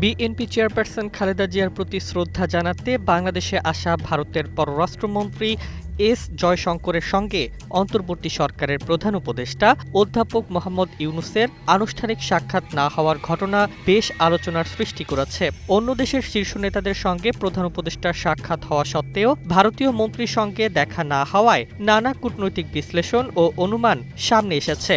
BNP chairperson Khaleda জিয়ার প্রতি শ্রদ্ধা জানাতে বাংলাদেশে আসা ভারতের পররাষ্ট্রমন্ত্রী এস জয়শঙ্করের সঙ্গে অন্তর্বর্তী সরকারের প্রধান উপদেষ্টা অধ্যাপক মোহাম্মদ ইউনুসের আনুষ্ঠানিক সাক্ষাৎ না হওয়ার ঘটনা বেশ আলোচনার সৃষ্টি করেছে। অন্য দেশের শীর্ষ নেতাদের সঙ্গে প্রধান উপদেষ্টার সাক্ষাৎ হওয়া সত্ত্বেও ভারতীয় মন্ত্রীর সঙ্গে দেখা না হওয়ায় নানা কূটনৈতিক বিশ্লেষণ ও অনুমান সামনে এসেছে।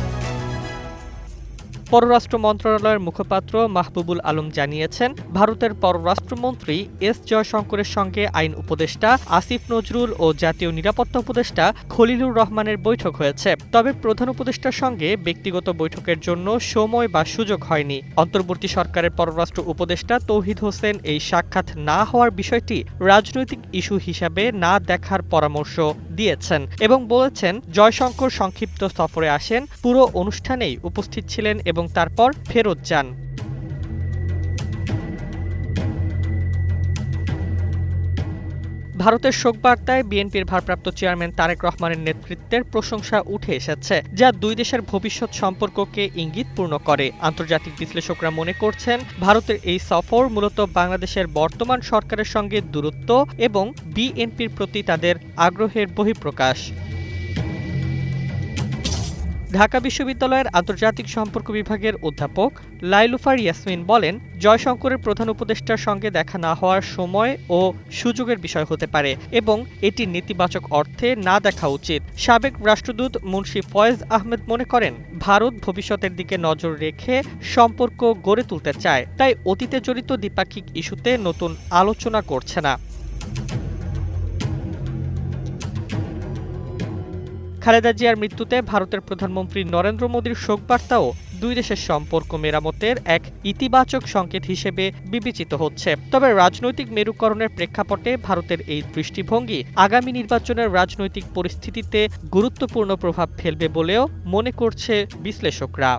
পররাষ্ট্র মন্ত্রণালয়ের মুখপাত্র মাহবুবুল আলম জানিয়েছেন, ভারতের পররাষ্ট্রমন্ত্রী এস জয়শঙ্করের সঙ্গে আইন উপদেষ্টা আসিফ নজরুল ও জাতীয় নিরাপত্তা উপদেষ্টা খলিলুর রহমানের বৈঠক হয়েছে। তবে প্রধান উপদেষ্টার সঙ্গে ব্যক্তিগত বৈঠকের জন্য সময় বা সুযোগ হয়নি। অন্তর্বর্তী সরকারের পররাষ্ট্র উপদেষ্টা তৌহিদ হোসেন এই সাক্ষাৎ না হওয়ার বিষয়টি রাজনৈতিক ইস্যু হিসাবে না দেখার পরামর্শ। দিয়েছেন এবং বলেছেন, জয়শঙ্কর সংক্ষিপ্ত সফরে আসেন, পুরো অনুষ্ঠানেই উপস্থিত ছিলেন এবং তারপর ফেরত যান। ভারতের শোকবার্তায় বিএনপির ভারপ্রাপ্ত চেয়ারম্যান তারেক রহমানের নেতৃত্বের প্রশংসা উঠে এসেছে, যা দুই দেশের ভবিষ্যৎ সম্পর্ককে ইঙ্গিত পূর্ণ করে। আন্তর্জাতিক বিশ্লেষকরা মনে করছেন, ভারতের এই সফর মূলত বাংলাদেশের বর্তমান সরকারের সঙ্গে দূরত্ব এবং বিএনপির প্রতি তাদের আগ্রহের বহিঃপ্রকাশ। ঢাকা বিশ্ববিদ্যালয়ের আন্তর্জাতিক সম্পর্ক বিভাগের অধ্যাপক লাইলুফার ইয়াসমিন বলেন, জয়শঙ্করের প্রধান উপদেষ্টার সঙ্গে দেখা না হওয়ার সময় ও সুযোগের বিষয় হতে পারে এবং এটি নেতিবাচক অর্থে না দেখা উচিত। সাবেক রাষ্ট্রদূত মুন্সি ফয়েজ আহমেদ মনে করেন, ভারত ভবিষ্যতের দিকে নজর রেখে সম্পর্ক গড়ে তুলতে চায়, তাই অতীতে জড়িত দ্বিপাক্ষিক ইস্যুতে নতুন আলোচনা করছে না। খালেদা জিয়ার মৃত্যুতে ভারতের প্রধানমন্ত্রী নরেন্দ্র মোদীর শোকবার্তাও দুই দেশের সম্পর্ক মেরামতের এক ইতিবাচক সংকেত হিসেবে বিবেচিত হচ্ছে। তবে রাজনৈতিক মেরুকরণের প্রেক্ষাপটে ভারতের এই দৃষ্টিভঙ্গি আগামী নির্বাচনের রাজনৈতিক পরিস্থিতিতে গুরুত্বপূর্ণ প্রভাব ফেলবে বলেও মনে করছে বিশ্লেষকরা।